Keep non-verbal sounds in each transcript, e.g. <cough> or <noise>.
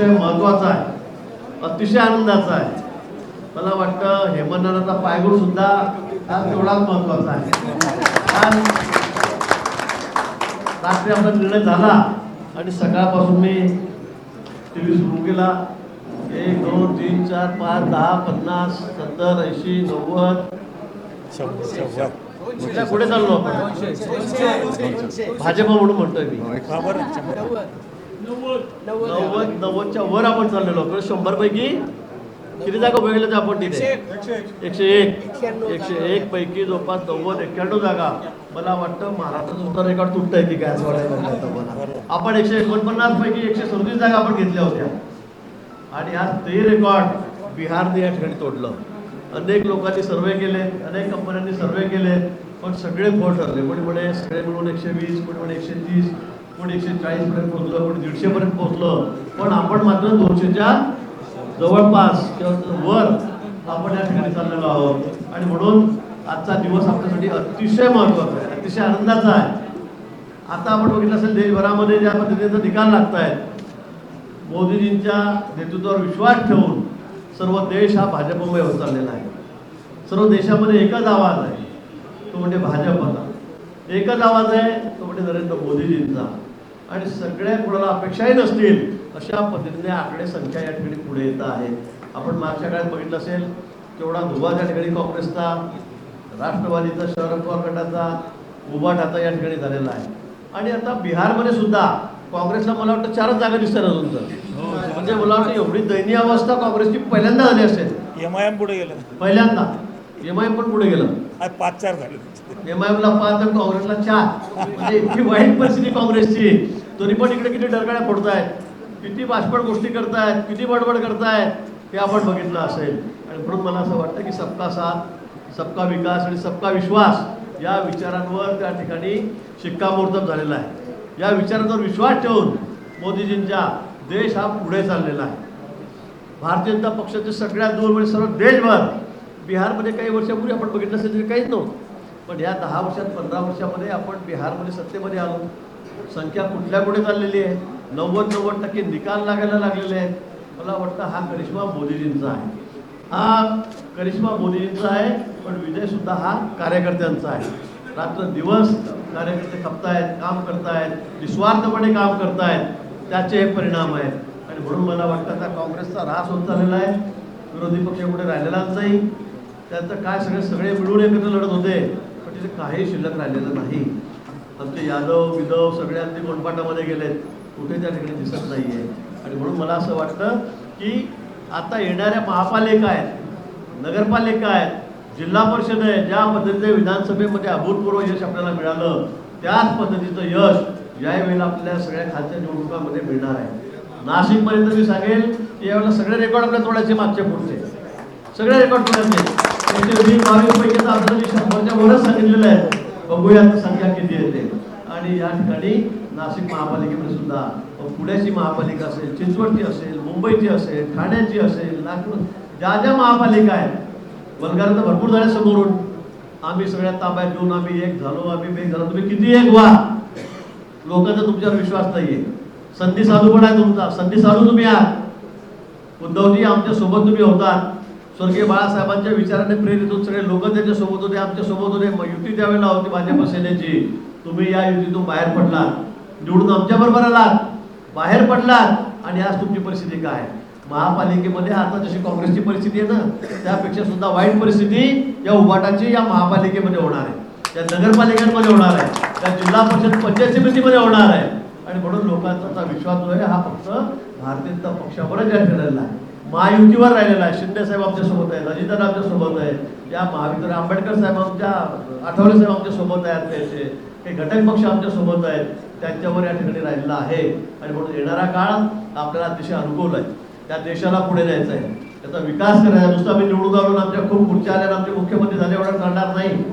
अतिशय महत्त्वाचा आहे. अतिशय आनंदाचा आहे. मला वाटतं हेमंतनाथाचा पायगुण सुद्धा हा तेवढाच महत्त्वाचा आहे. आज रात्री आपला निर्णय झाला आणि सकाळपासून मी टी व्ही सुरू केला. एक दोन तीन चार पाच दहा पन्नास सत्तर ऐंशी नव्वद. पुढे चाललो आपण? भाजप म्हणून म्हणतोय मी. नव्वद. नव्वदच्या वर आपण चाललेलो आहोत. शंभर पैकी किती जागा बघितल्या आपण तिथे? एकशे एक. एकशे एक. पैकी जवळपास नव्वद एक्क्याण्णव जागा. मला वाटतं महाराष्ट्राचं सुद्धा रेकॉर्ड तुटत आहे की काय असं वाटायला. आपण एकशे एकोणपन्नास पैकी एकशे सदतीस जागा आपण घेतल्या होत्या. आणि आज ते रेकॉर्ड बिहारने या ठिकाणी तोडलं. अनेक लोकांनी सर्वे केले अनेक कंपन्यांनी सर्वे केले पण सगळे फोर ठरले. कोणी म्हणे सगळे मिळून एकशे वीस कोणी म्हणे एकशे तीस. कोणी एकशे चाळीस पर्यंत पोहोचलं कोणी दीडशे पर्यंत पोहोचलं. पण आपण मात्र दोनशेच्या जवळपास किंवा वर आपण या ठिकाणी चाललेलो आहोत. आणि म्हणून आजचा दिवस आपल्यासाठी अतिशय महत्त्वाचा आहे अतिशय आनंदाचा आहे. आता आपण बघितलं असेल देशभरामध्ये ज्या पद्धतीचा निकाल लागत आहेत मोदीजींच्या नेतृत्वावर विश्वास ठेवून सर्व देश हा भाजपमुळे होत चाललेला आहे. सर्व देशामध्ये एकच आवाज आहे तो म्हणजे भाजपचा. एकच आवाज आहे तो म्हणजे नरेंद्र मोदीजींचा. आणि सगळ्या कुणाला अपेक्षाही नसतील अशा पद्धतीने आकडे संख्या या ठिकाणी पुढे येत आहे आपण मागच्या काळात बघितलं असेल तेवढा धुवा त्या ठिकाणी काँग्रेसचा राष्ट्रवादीचा शरद पवार गटाचा उभाटाचा या ठिकाणी झालेला आहे. आणि आता बिहारमध्ये सुद्धा काँग्रेसला मला वाटतं चारच जागा दिसतात अजून तर. म्हणजे मला वाटतं एवढी दयनीय अवस्था काँग्रेसची पहिल्यांदा झाली असेल. एम आय एम पुढे गेलं. पहिल्यांदा. एम आय पण पुढे गेलं. आज पाच चार झाले. एम पाच आणि काँग्रेसला चार. म्हणजे इतकी वाईट परिस्थिती काँग्रेसची. तरी पण इकडे किती डरकाळ्या फोडतायत किती बाष्पड गोष्टी करतायत. किती बडबड करतायत. हे आपण बघितलं असेल. आणि म्हणून मला असं वाटतं की सबका साथ सबका विकास आणि सबका विश्वास या विचारांवर त्या ठिकाणी शिक्कामोर्तब झालेला आहे. या विचारांवर विश्वास ठेवून मोदीजींच्या देश हा पुढे चाललेला आहे. भारतीय जनता पक्षाचे सगळ्यात दूर म्हणजे सर्व देशभर बिहारमध्ये काही वर्षापूर्वी आपण बघितलं असेल तरी काहीच नव्हतं. पण या दहा वर्षात पंधरा वर्षामध्ये आपण बिहारमध्ये सत्तेमध्ये आलो. संख्या कुठल्या कुठे चाललेली आहे? नव्वद नव्वद टक्के निकाल लागायला लागलेले आहेत. मला वाटतं हा करिश्मा मोदीजींचा आहे. हा करिश्मा मोदीजींचा आहे पण विजयसुद्धा हा कार्यकर्त्यांचा आहे. रात्र दिवस कार्यकर्ते खपतायत काम करतायत निस्वार्थपणे काम करतायत. त्याचे हे परिणाम आहेत. आणि म्हणून मला वाटतं आता काँग्रेसचा ऱ्हास होत चाललेला आहे. विरोधी पक्ष कुठे राहिलेलाच नाही. त्यांचं काय सगळे सगळे मिळून एकत्र लढत होते. पण तिथे काही शिल्लक राहिलेलं नाही. आमचे यादव विदव सगळे अगदी गोंडपाटामध्ये गेलेत. कुठे त्या ठिकाणी दिसत नाही आहे आणि म्हणून मला असं वाटतं की आता येणाऱ्या महापालिका आहेत नगरपालिका आहेत जिल्हा परिषद आहे ज्या पद्धतीने विधानसभेमध्ये अभूतपूर्व यश आपल्याला मिळालं त्याच पद्धतीचं यश यावेळेला आपल्या सगळ्या खालच्या निवडणुकांमध्ये मिळणार आहे. नाशिकपर्यंत मी सांगेल की यावेळेला सगळे रेकॉर्ड आपल्या तोडायचे मागचे पुढचे. सगळे रेकॉर्ड तोडायचे त्याचे वीस बावीस पैकी तर आपल्याला मी शंभरच्या वरच सांगितलेलं आहे. बघूया आता संख्या किती येते. आणि या ठिकाणी नाशिक महापालिकेमध्ये सुद्धा पुण्याची महापालिका असेल चिंचवडची असेल मुंबईची असेल ठाण्याची असेल नागपूर ज्या ज्या महापालिका आहेत वल्गार तर भरपूर झाल्या समोरून आम्ही सगळ्या ताब्यात घेऊन आम्ही एक झालो आम्ही एक झालो. तुम्ही किती एक व्हा. लोकांचा तुमच्यावर विश्वास नाहीये. संधी साधू पण आहे तुमचा. संधी साधू तुम्ही आहात. उद्धवजी आमच्यासोबत तुम्ही होतात. स्वर्गीय बाळासाहेबांच्या विचाराने प्रेरित होत सगळे लोक त्याच्यासोबत होते आमच्यासोबत होते. मग युती त्यावेळेला होती भाजप सेनेची. तुम्ही या युतीतून बाहेर पडलात. निवडून आमच्याबरोबर आलात. बाहेर पडलात. आणि आज तुमची परिस्थिती काय? महापालिकेमध्ये आता जशी काँग्रेसची परिस्थिती आहे ना त्यापेक्षा सुद्धा वाईट परिस्थिती या उभाटाची या महापालिकेमध्ये होणार आहे. त्या नगरपालिकांमध्ये होणार आहे. त्या जिल्हा परिषद पंचायत समितीमध्ये होणार आहे. आणि म्हणून लोकांचा विश्वास जो आहे हा फक्त भारतीय जनता पक्षावरच या ठरलेला आहे. महायुतीवर राहिलेला आहे. शिंदे साहेब आमच्यासोबत आहेत अजितदादा आमच्यासोबत आहे या महावितरण आंबेडकर साहेब आमच्या आठवले साहेब आमच्यासोबत आहेत त्याचे काही घटक पक्ष आमच्यासोबत आहेत त्यांच्यावर या ठिकाणी राहिलेला आहे. आणि म्हणून येणारा काळ आपल्याला अतिशय अनुकूल आहे. त्या देशाला पुढे जायचं आहे. त्याचा विकास करायचा नुसतं आम्ही निवडून आलो आमच्या खूप पुढच्या आल्या आमचे मुख्यमंत्री झाले एवढं चालणार नाही.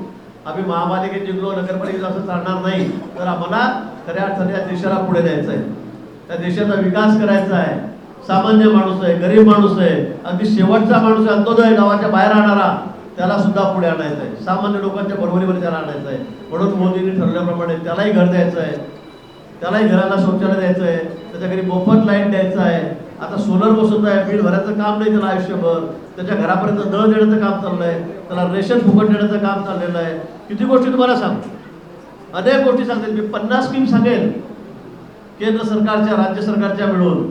आम्ही महापालिकेत जिंकलो नगरपालिकेत असं चालणार नाही. तर आम्हाला खऱ्या अर्थाने या देशाला पुढे जायचं आहे. त्या देशाचा विकास करायचा आहे. सामान्य माणूस आहे गरीब माणूस आहे अगदी शेवटचा माणूस आहे अंतोदय गावाच्या बाहेर राहणारा त्याला सुद्धा पुढे आणायचं आहे. सामान्य लोकांच्या बरोबरीमध्ये त्याला आणायचं आहे. म्हणून मोदींनी ठरवल्याप्रमाणे त्यालाही घर द्यायचं आहे. त्यालाही घराला शौचालय द्यायचं आहे. त्याच्या घरी मोफत लाइट द्यायचं आहे. आता सोलर बसवत आहे बिल भरायचं काम नाही त्याला आयुष्यभर. त्याच्या घरापर्यंत नळ देण्याचं काम चाललंय. त्याला रेशन फुकट देण्याचं काम चाललेलं आहे. किती गोष्टी तुम्हाला सांग अनेक गोष्टी सांगेल मी पन्नास स्कीम सांगेल केंद्र सरकारच्या राज्य सरकारच्या मिळून.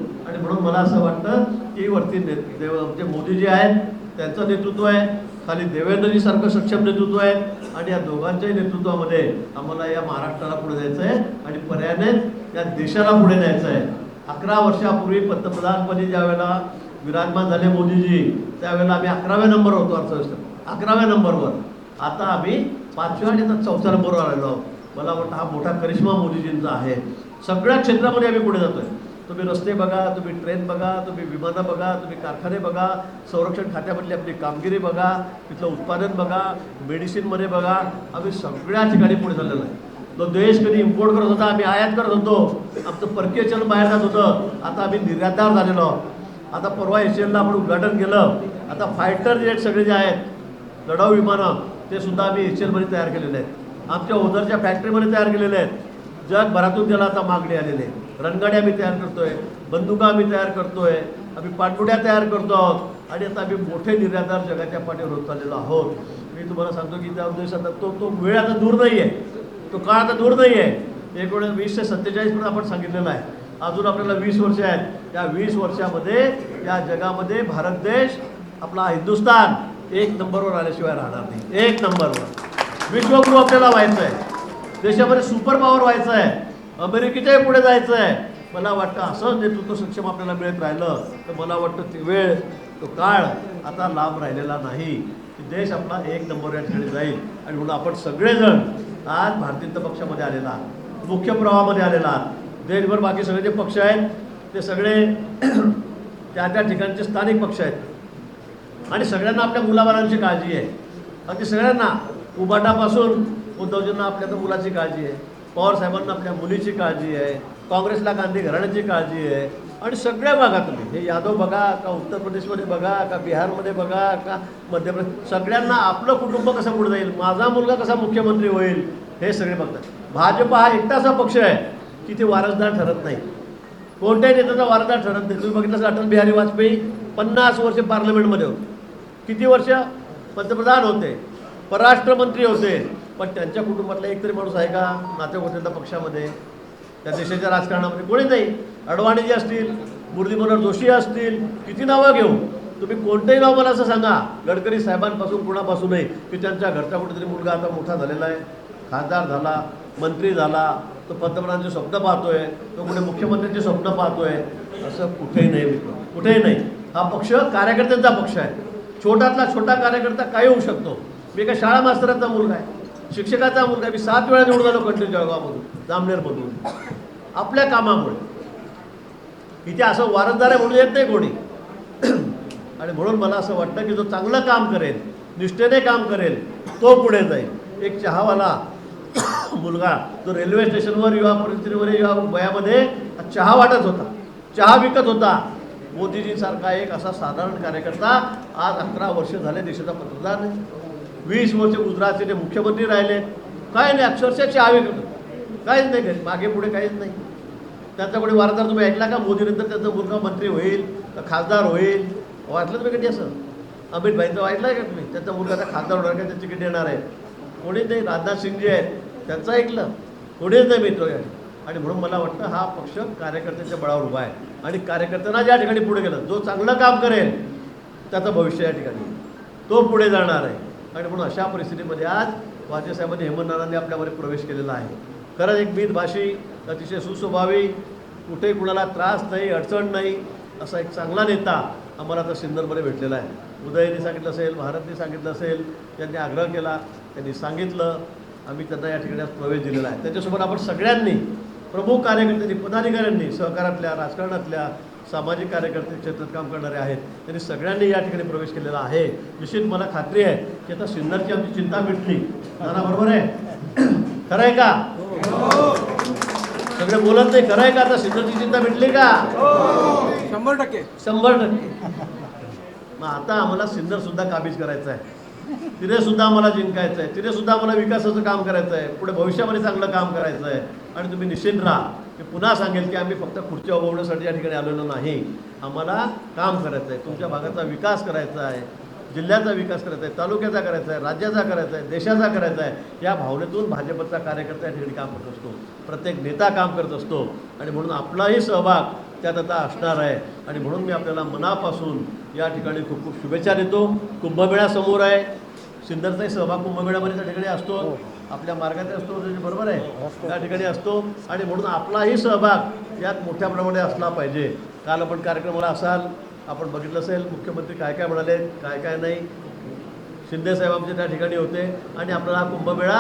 म्हणून मला असं वाटतं की वरती ने देव म्हणजे मोदी जे आहेत त्यांचं नेतृत्व आहे खाली देवेंद्रजीसारखं सक्षम नेतृत्व आहे आणि या दोघांच्याही नेतृत्वामध्ये आम्हाला या महाराष्ट्राला पुढे जायचं आहे आणि पर्यायाने या देशाला पुढे न्यायचं आहे. अकरा वर्षापूर्वी पंतप्रधानपदी ज्या वेळेला विराजमान झाले मोदीजी त्यावेळेला आम्ही अकराव्या नंबरवर होतो अर्थव्यवस्था अकराव्या नंबरवर. आता आम्ही पाचव्या आणि आता चौथ्या नंबरवर आलेलो आहोत. मला वाटतं हा मोठा करिश्मा मोदीजींचा आहे. सगळ्या क्षेत्रामध्ये आम्ही पुढे जातोय. तुम्ही रस्ते बघा तुम्ही ट्रेन बघा तुम्ही विमानं बघा तुम्ही कारखाने बघा संरक्षण खात्यामधली आपली कामगिरी बघा तिथलं उत्पादन बघा मेडिसिनमध्ये बघा आम्ही सगळ्या ठिकाणी पुढे चाललेलो आहे. तो देश कधी इम्पोर्ट करत होता आम्ही आयात करत होतो. आमचं परकीय चलन बाहेर जात होतं. आता आम्ही निर्यातदार झालेलो. आता परवा एशियनला आपण उद्घाटन केलं. आता फायटर जेट सगळे जे आहेत लढाऊ विमानं ते सुद्धा आम्ही एशियनमध्ये तयार केलेले आहेत. आमच्या ओझरच्या फॅक्टरीमध्ये तयार केलेले आहेत. जगभरातून त्याला आता मागणी आलेली आहे. रणगाड्या आम्ही तयार करतोय बंदुका आम्ही तयार करतोय आम्ही पाठपुड्या तयार करतो आहोत. आणि आता आम्ही मोठे निर्यातदार जगाच्या पाठीवर होत चाललेलो आहोत. मी तुम्हाला सांगतो की त्या उद्देशात तो तो वेळ आता दूर नाही आहे तो काळ आता दूर नाही आहे एकोणीस वीसशे सत्तेचाळीसमध्ये आपण सांगितलेलं आहे. अजून आपल्याला वीस वर्ष आहेत. त्या वीस वर्षामध्ये या जगामध्ये भारत देश आपला हिंदुस्तान एक नंबरवर आल्याशिवाय राहणार नाही. एक नंबरवर. विश्वगुरू आपल्याला व्हायचं आहे. देशामध्ये सुपर पॉवर व्हायचं आहे अमेरिकेच्याही पुढे जायचं आहे मला वाटतं असं नेतृत्व सक्षम आपल्याला मिळत राहिलं तर मला वाटतं ती वेळ तो काळ आता लांब राहिलेला नाही. की देश आपला एक नंबर या ठिकाणी जाईल. आणि म्हणून आपण सगळेजण आज भारतीय जनता पक्षामध्ये आलेला मुख्य प्रवाहामध्ये आलेला देशभर बाकी सगळे जे पक्ष आहेत ते सगळे <clears throat> त्या त्या ठिकाणचे स्थानिक पक्ष आहेत. आणि सगळ्यांना आपल्या मुलाबाळांची काळजी आहे. अगदी सगळ्यांना उबाटापासून उद्धवजींना आपल्या तर मुलाची काळजी आहे. पवार साहेबांना आपल्या मुलीची काळजी आहे. काँग्रेसला गांधी घराण्याची काळजी आहे. आणि सगळ्या भागातून हे यादव बघा का उत्तर प्रदेशमध्ये बघा का बिहारमध्ये बघा का मध्य प्रदेश सगळ्यांना आपलं कुटुंब कसं पुढे जाईल माझा मुलगा कसा मुख्यमंत्री होईल हे सगळे बघतात. भाजप हा एकटा असा पक्ष आहे की ते वारसदार ठरत नाही. कोणत्याही नेत्याचा वारसदार ठरत नाही. तुम्ही बघितलं अटल बिहारी वाजपेयी पन्नास वर्ष पार्लमेंटमध्ये होते. किती वर्ष? पंतप्रधान होते. परराष्ट्र मंत्री होते. पण त्यांच्या कुटुंबातला एक तरी माणूस आहे का? नातेगोत्याच्या पक्षामध्ये. त्या देशाच्या राजकारणामध्ये कोणी नाही. अडवाणीजी असतील मुरली मनोहर जोशी असतील किती नावं घेऊ? तुम्ही कोणतंही नाव मला असं सांगा. गडकरी साहेबांपासून कुणापासूनही की त्यांच्या घरचा कुठेतरी मुलगा आता मोठा झालेला आहे. खासदार झाला मंत्री झाला तो पंतप्रधानांचे स्वप्न पाहतोय तो कुठे मुख्यमंत्र्यांचे स्वप्न पाहतोय असं कुठेही नाही मित्र. कुठेही नाही. हा पक्ष कार्यकर्त्यांचा पक्ष आहे. छोटातला छोटा कार्यकर्ता काय होऊ शकतो. मी एका शाळा मास्तराचा मुलगा आहे. शिक्षकाचा मुलगा मी सात वेळा निवडून आलो कंटिन्यू जळगावमधून जामनेरमधून. आपल्या कामामुळे. इथे असं वारसदार आहे म्हणून येत नाही कोणी. <clears throat> आणि म्हणून मला असं वाटतं की जो चांगलं काम करेल निष्ठेने काम करेल तो पुढे जाईल. एक चहावाला <clears throat> मुलगा जो रेल्वे स्टेशनवर युवा परिस्थितीवर युवा वयामध्ये चहा वाटत होता. चहा विकत होता. मोदीजीसारखा एक असा साधारण कार्यकर्ता आज अकरा वर्ष झाले देशाचा पंतप्रधान वीस वर्ष गुजरातचे ते मुख्यमंत्री राहिले. काय नाही अक्षरशः चहा विकत काहीच नाही काही मागे पुढे काहीच नाही. त्यांचा कोणी वारदार तुम्ही ऐकला का? मोदीनंतर त्यांचा मुलगा मंत्री होईल तर खासदार होईल? वाटलं तुम्ही कधी असं? अमित भाईचं ऐकलं का तुम्ही? त्यांचा मुलगा आता खासदार होणार का? त्यांची तिकीट येणार आहे? कोणीच नाही. राजनाथ सिंग जे आहेत त्यांचं ऐकलं. कोणीच नाही मित्र आहे. आणि म्हणून मला वाटतं हा पक्ष कार्यकर्त्यांच्या बळावर उभा आहे. आणि कार्यकर्त्यांना ज्या ठिकाणी पुढे गेलं जो चांगलं काम करेल त्याचं भविष्य या ठिकाणी. तो पुढे जाणार आहे. आणि म्हणून अशा परिस्थितीमध्ये आज वाजेसाहेबांनी हेमंत नानांनी आपल्यामध्ये प्रवेश केलेला आहे. खरंच एक भीतभाषी अतिशय सुस्वभावी कुठेही कुणाला त्रास नाही अडचण नाही असा एक चांगला नेता आम्हाला आता सिन्नरमध्ये भेटलेला आहे. उदयने सांगितलं असेल भारतने सांगितलं असेल त्यांनी आग्रह केला त्यांनी सांगितलं आम्ही त्यांना या ठिकाणी प्रवेश दिलेला आहे. त्याच्यासोबत आपण सगळ्यांनी प्रमुख कार्यकर्त्यांनी पदाधिकाऱ्यांनी सहकारातल्या राजकारणातल्या सामाजिक कार्यकर्ते क्षेत्रात काम करणारे आहेत त्यांनी सगळ्यांनी या ठिकाणी प्रवेश केलेला आहे. निश्चित मला खात्री आहे की आता सिन्नरची आमची चिंता मिटली. नाना बरोबर आहे? <clears throat> खरं आहे का? सगळे बोलत नाही खरं आहे का? आता सिन्नरची चिंता मिटली का? शंभर टक्के. शंभर टक्के. मग आता आम्हाला सिन्नर सुद्धा काबीज करायचं आहे. तिथे सुद्धा आम्हाला जिंकायचं आहे. तिथे सुद्धा आम्हाला विकासाचं काम करायचं आहे. पुढे भविष्यामध्ये चांगलं काम करायचं आहे. आणि तुम्ही निश्चित राहा. मी पुन्हा सांगेल की आम्ही फक्त खुर्च्या उभवण्यासाठी या ठिकाणी आलेलो नाही. आम्हाला काम करायचं आहे. तुमच्या भागाचा विकास करायचा आहे. जिल्ह्याचा विकास करायचा आहे. तालुक्याचा करायचा आहे. राज्याचा करायचा आहे. देशाचा करायचा आहे. या भावनेतून भाजपचा कार्यकर्ता या ठिकाणी काम करत असतो. प्रत्येक नेता काम करत असतो. आणि म्हणून आपलाही सहभाग त्यात आता असणार आहे. आणि म्हणून मी आपल्याला मनापासून या ठिकाणी खूप खूप शुभेच्छा देतो. कुंभमेळा समोर आहे. सिंदरचाही सहभाग कुंभमेळ्यामध्ये त्या ठिकाणी असतो. आपल्या मार्गात असतो बरोबर आहे त्या ठिकाणी असतो. आणि म्हणून आपलाही सहभाग यात मोठ्या प्रमाणात असला पाहिजे. काल आपण कार्यक्रमाला असाल आपण बघितलं असेल मुख्यमंत्री काय काय म्हणाले काय काय नाही. शिंदे साहेब आमचे त्या ठिकाणी होते. आणि आपल्याला हा कुंभमेळा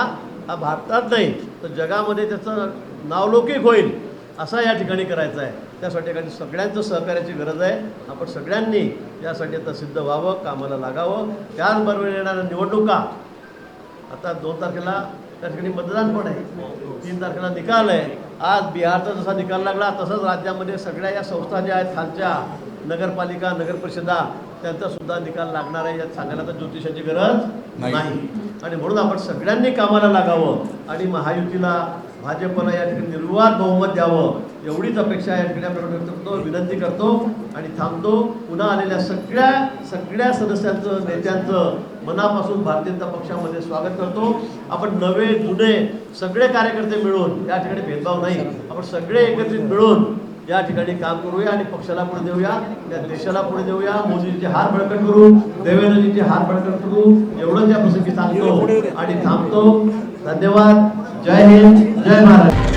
हा भारतात नाही तर जगामध्ये त्याचं नावलौकिक होईल असा या ठिकाणी करायचा आहे. त्यासाठी ठिकाणी सगळ्यांचं सहकार्याची गरज आहे. आपण सगळ्यांनी यासाठी आता सिद्ध व्हावं कामाला लागावं. त्याचबरोबर येणाऱ्या निवडणुका आता दोन तारखेला त्या ठिकाणी मतदान पण आहे. तीन तारखेला निकाल आहे. आज बिहारचा जसा निकाल लागला तसंच राज्यामध्ये सगळ्या या संस्था ज्या आहेत खालच्या नगरपालिका नगरपरिषदा त्यांचा सुद्धा निकाल लागणार आहे यात सांगायला तर ज्योतिषाची गरज नाही. आणि म्हणून आपण सगळ्यांनी कामाला लागावं आणि महायुतीला भाजपला या ठिकाणी निर्विवाद बहुमत द्यावं एवढीच अपेक्षा या ठिकाणी आपण व्यक्त करतो विनंती करतो आणि थांबतो. पुन्हा आलेल्या सगळ्या सगळ्या सदस्यांचं नेत्यांचं मनापासून भारतीय जनता पक्षामध्ये स्वागत करतो. आपण नवे जुने सगळे कार्यकर्ते मिळून या ठिकाणी भेदभाव नाही. आपण सगळे एकत्रित मिळून या ठिकाणी काम करूया आणि पक्षाला पुढे देऊया. या देशाला पुढे देऊया. मोदींचे हार बळकट करू. देवेंद्रजींचे हार बळकट करू. एवढंच या प्रसंगी सांगतो आणि थांबतो. धन्यवाद. जय हिंद. जय महाराष्ट्र.